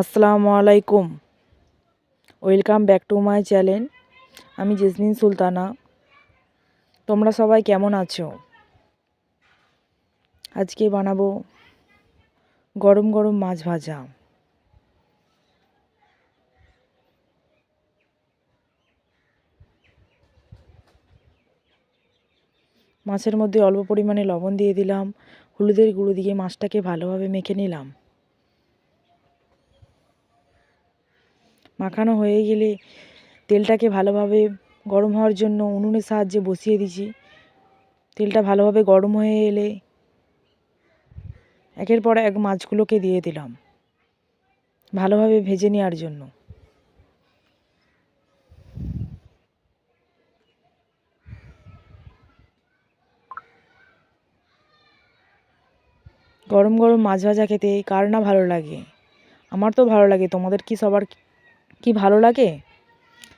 আসসালামু আলাইকুম। Welcome back to my channel আমি জেসমিন সুলতানা। তোমরা সবাই কেমন আছো? আজকে বানাবো গরম গরম মাছ ভাজা। মাছের মধ্যে অল্প পরিমাণে লবণ দিয়ে দিলাম। হলুদের গুঁড়ো দিয়ে মাছটাকে ভালোভাবে মেখে নিলাম। মাখানো হয়ে গেলে তেলটাকে ভালোভাবে গরম হওয়ার জন্য উনুনের সাহায্যে বসিয়ে দিয়েছি তেলটা ভালোভাবে গরম হয়ে এলে একের পর এক মাছগুলোকে দিয়ে দিলাম, ভালোভাবে ভেজে নেওয়ার জন্য। গরম গরম মাছ ভাজা খেতে কার না ভালো লাগে? আমার তো ভালো লাগে, তোমাদের কি সবার কি ভালো লাগে?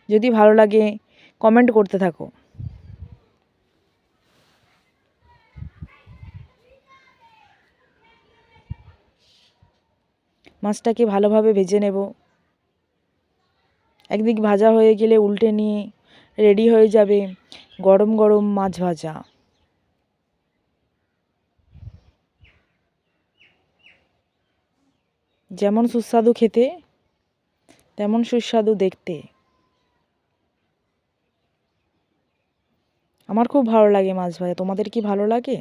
যদি ভালো লাগে কমেন্ট করতে থাকো। মাছটাকে ভালোভাবে ভেজে নেব। একদিক ভাজা হয়ে গেলে উল্টে নিয়ে রেডি হয়ে যাবে গরম গরম মাছ ভাজা। যেমন সুস্বাদু খেতে তেমন সুস্বাদু দেখতে। আমার খুব ভালো লাগে মাছ ভাজা। তোমাদের কি ভালো লাগে?